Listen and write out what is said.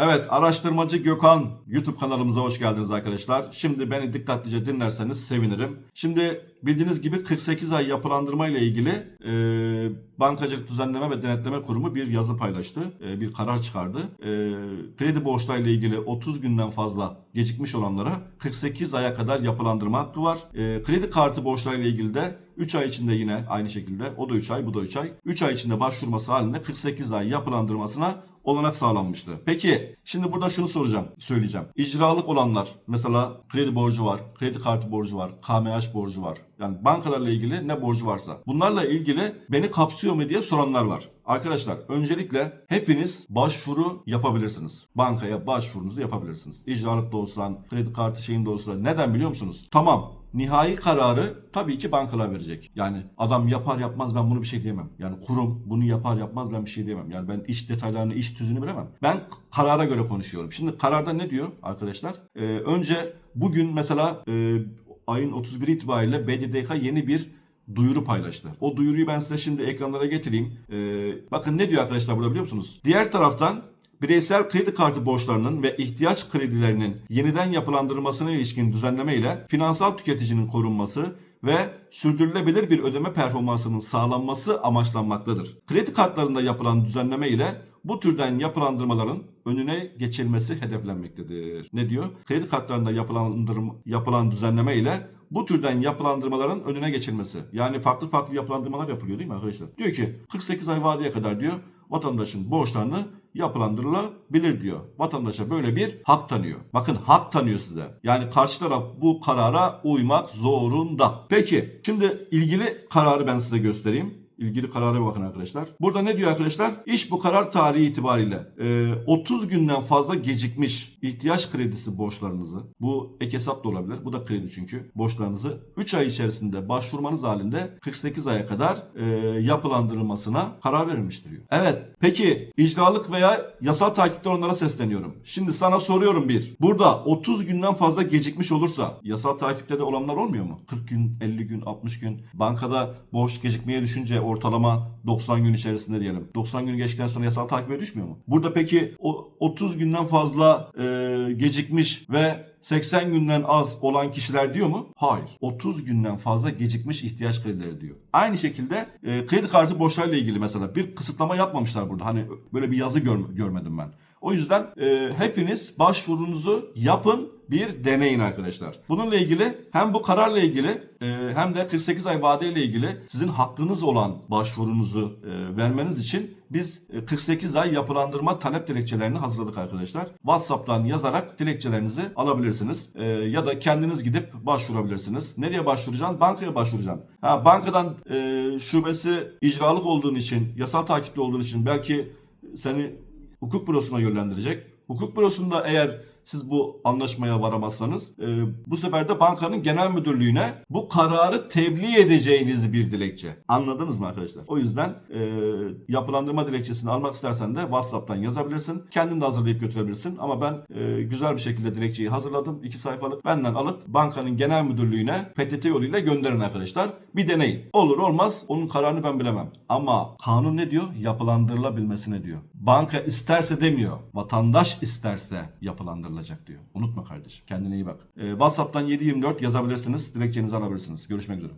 Evet, araştırmacı Gökhan YouTube kanalımıza hoş geldiniz arkadaşlar. Şimdi beni dikkatlice dinlerseniz sevinirim. Şimdi bildiğiniz gibi 48 ay yapılandırma ile ilgili e, Bankacılık Düzenleme ve Denetleme Kurumu bir yazı paylaştı. E, bir karar çıkardı. E, kredi borçlarıyla ilgili 30 günden fazla gecikmiş olanlara 48 aya kadar yapılandırma hakkı var. E, kredi kartı borçlarıyla ilgili de 3 ay içinde yine aynı şekilde o da 3 ay bu da 3 ay. 3 ay içinde başvurması halinde 48 ay yapılandırmasına olanak sağlanmıştı. Peki şimdi burada şunu soracağım, söyleyeceğim. İcralık olanlar mesela kredi borcu var, kredi kartı borcu var, KMH borcu var. Yani bankalarla ilgili ne borcu varsa. Bunlarla ilgili beni kapsıyor mu diye soranlar var. Arkadaşlar öncelikle hepiniz başvuru yapabilirsiniz. Bankaya başvurunuzu yapabilirsiniz. İcralık da olsan, kredi kartı şeyinde olsa. Neden biliyor musunuz? Tamam nihai kararı tabii ki bankalar verecek. Yani adam yapar yapmaz ben bunu bir şey diyemem. Yani kurum bunu yapar yapmaz ben bir şey diyemem. Yani ben iş detaylarını, iş tüzünü bilemem. Ben karara göre konuşuyorum. Şimdi kararda ne diyor arkadaşlar? Ee, önce bugün mesela e, ayın 31 itibariyle BDDK yeni bir duyuru paylaştı. O duyuruyu ben size şimdi ekranlara getireyim. Ee, bakın ne diyor arkadaşlar burada biliyor musunuz? Diğer taraftan bireysel kredi kartı borçlarının ve ihtiyaç kredilerinin yeniden yapılandırılmasına ilişkin düzenleme ile finansal tüketicinin korunması ve sürdürülebilir bir ödeme performansının sağlanması amaçlanmaktadır. Kredi kartlarında yapılan düzenleme ile bu türden yapılandırmaların önüne geçilmesi hedeflenmektedir. Ne diyor? Kredi kartlarında yapılandırma, yapılan düzenleme ile bu türden yapılandırmaların önüne geçilmesi. Yani farklı farklı yapılandırmalar yapılıyor değil mi arkadaşlar? Diyor ki 48 ay vadeye kadar diyor vatandaşın borçlarını yapılandırılabilir diyor. Vatandaşa böyle bir hak tanıyor. Bakın hak tanıyor size. Yani karşı taraf bu karara uymak zorunda. Peki şimdi ilgili kararı ben size göstereyim. İlgili karara bakın arkadaşlar. Burada ne diyor arkadaşlar? İş bu karar tarihi itibariyle e, 30 günden fazla gecikmiş ihtiyaç kredisi borçlarınızı bu ek hesap da olabilir. Bu da kredi çünkü. Borçlarınızı 3 ay içerisinde başvurmanız halinde 48 aya kadar e, yapılandırılmasına karar verilmiştir diyor. Evet. Peki icralık veya yasal takipte onlara sesleniyorum. Şimdi sana soruyorum bir. Burada 30 günden fazla gecikmiş olursa yasal takipte de olanlar olmuyor mu? 40 gün, 50 gün, 60 gün. Bankada borç gecikmeye düşünce ortalama 90 gün içerisinde diyelim. 90 gün geçtikten sonra yasal takibe düşmüyor mu? Burada peki o 30 günden fazla e, gecikmiş ve 80 günden az olan kişiler diyor mu? Hayır. 30 günden fazla gecikmiş ihtiyaç kredileri diyor. Aynı şekilde e, kredi kartı borçlarıyla ilgili mesela bir kısıtlama yapmamışlar burada. Hani böyle bir yazı gör- görmedim ben. O yüzden e, hepiniz başvurunuzu yapın bir deneyin arkadaşlar. Bununla ilgili hem bu kararla ilgili e, hem de 48 ay vadeyle ilgili sizin hakkınız olan başvurunuzu e, vermeniz için biz e, 48 ay yapılandırma talep dilekçelerini hazırladık arkadaşlar. WhatsApp'tan yazarak dilekçelerinizi alabilirsiniz. E, ya da kendiniz gidip başvurabilirsiniz. Nereye başvuracaksın? Bankaya başvuracaksın. Ha, bankadan e, şubesi icralık olduğun için, yasal takipte olduğun için belki seni hukuk bürosuna yönlendirecek. Hukuk bürosunda eğer siz bu anlaşmaya varamazsanız e, bu sefer de bankanın genel müdürlüğüne bu kararı tebliğ edeceğiniz bir dilekçe. Anladınız mı arkadaşlar? O yüzden e, yapılandırma dilekçesini almak istersen de WhatsApp'tan yazabilirsin. Kendin de hazırlayıp götürebilirsin. Ama ben e, güzel bir şekilde dilekçeyi hazırladım. iki sayfalık. Benden alıp bankanın genel müdürlüğüne PTT yoluyla gönderin arkadaşlar. Bir deneyin. Olur olmaz onun kararını ben bilemem. Ama kanun ne diyor? Yapılandırılabilmesine diyor. Banka isterse demiyor. Vatandaş isterse yapılandırılacak diyor. Unutma kardeşim. Kendine iyi bak. E, WhatsApp'tan 724 yazabilirsiniz. Dilekçenizi alabilirsiniz. Görüşmek üzere.